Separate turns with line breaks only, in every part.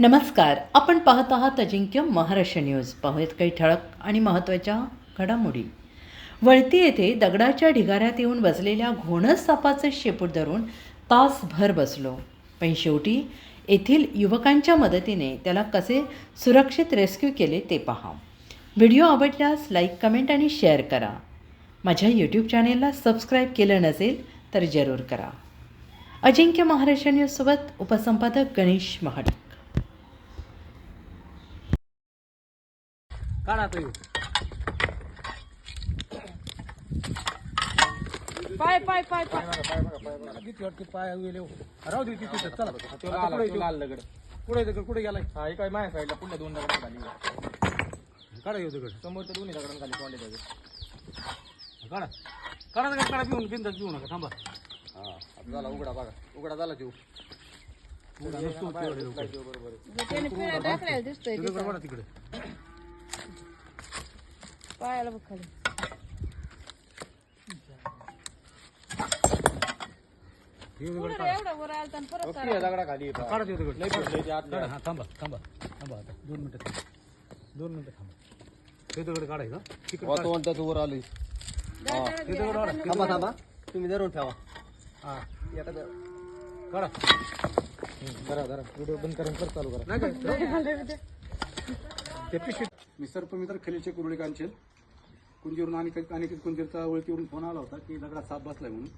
नमस्कार. आपण पाहत आहात अजिंक्य महाराष्ट्र न्यूज. पाहूयात काही ठळक आणि महत्त्वाच्या घडामोडी. वळती येथे दगडाच्या ढिगाऱ्यात येऊन बसलेल्या घोणस सापाचे शेपूट धरून तासभर बसलो. पण शेवटी येथील युवकांच्या मदतीने त्याला कसे सुरक्षित रेस्क्यू केले ते पहा. व्हिडिओ आवडल्यास लाईक कमेंट आणि शेअर करा. माझ्या यूट्यूब चॅनेलला सबस्क्राईब केलं नसेल तर जरूर करा. अजिंक्य महाराष्ट्र न्यूजसोबत उपसंपादक गणेश महाडिक.
काढा ह्यो.
पाय पाय पाय पाय.
किती वाटते पाय गेले राहू दे तिथे चला.
तो तो
येतो.
लाल दगड.
कुठे गेलाय.
हा एक आहे माझ्या साईडला पुढल्या दोन दगड खाली
काढा येऊ दगड.
समोरच्या दोन्ही दगडांखाली तोंडे दगड
काढा. काढा दगड काढा पिऊन बिंदास पिऊ नका थांबा.
हा आता झाला उघडा बघा. उघडा झाला देऊ
उघडा नसतो.
बरोबर
दिसतोय
ते तिकडे.
पायाला बघ खाली
दगड
पुढे
काढा
एवढा वर आलता आणि परत
ओके या दगडा खाली येतो
काढा ते दगड
लई पडलंय ते आतल्या.
काढा हा थांबा थांबा थांबा आता दोन मिनिटं थांबा दोन मिनिटं थांबा ते दगड काढायचं तिकडे काढा.
वर
ते दगड वाढा
थांबा थांबा तुम्ही धरून ठेवा
हा काढा
धरा धरा व्हिडिओ बंद करून कर चालू करा
नाही काय ते पिशवी
मी सर्पमित्र खलीचे कुरळे कांचेल. कुंजीवरून आणि अनेक कुंजीरचा ओळखीवरून फोन आला होता की दगडात साप बसलाय म्हणून.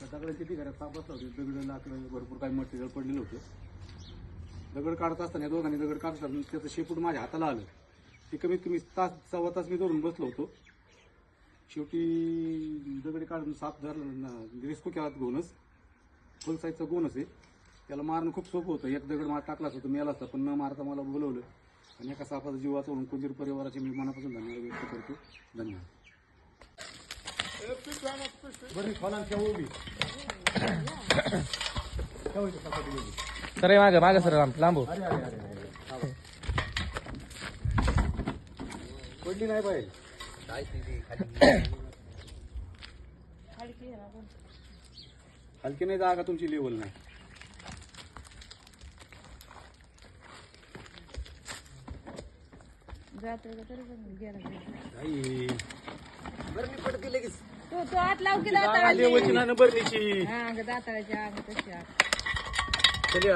त्या दगडाची ती घरात साप बसला होती. दगड लाकडं भरपूर काही मटेरियल पडलेलं होतं. दगड काढत असताना या दोघांनी दगड काढत असताना त्याचं शेपूट माझ्या हाताला आलं. ते कमीत कमी तास सव्वा तास मी धरून बसलो होतो. शेवटी दगडी काढून साप धरला रिस्को केला गोनस. फुल साईजचा गोनस आहे. त्याला मारणं खूप सोपं होतं. एक दगड मार टाकलाच होतं मेला असता पण न मारता मला बोलवलं. आणि एका सापाचा जीव वाचवून कुंजीर परिवाराचे मी मनापासून धन्यवाद व्यक्त करतो. धन्यवाद.
बरी उभी.
सर मागे मागे सर लांबू
पडली नाही पाहिजे
पण.
हलकी नाही जागा तुमची लेवल नाही.
पण गेला
नाही
तू तू आत लाव की दाताळाची
लेवलची नाही ना बरणीची
हा ग दाताळाची अंग तशी आत.
चली.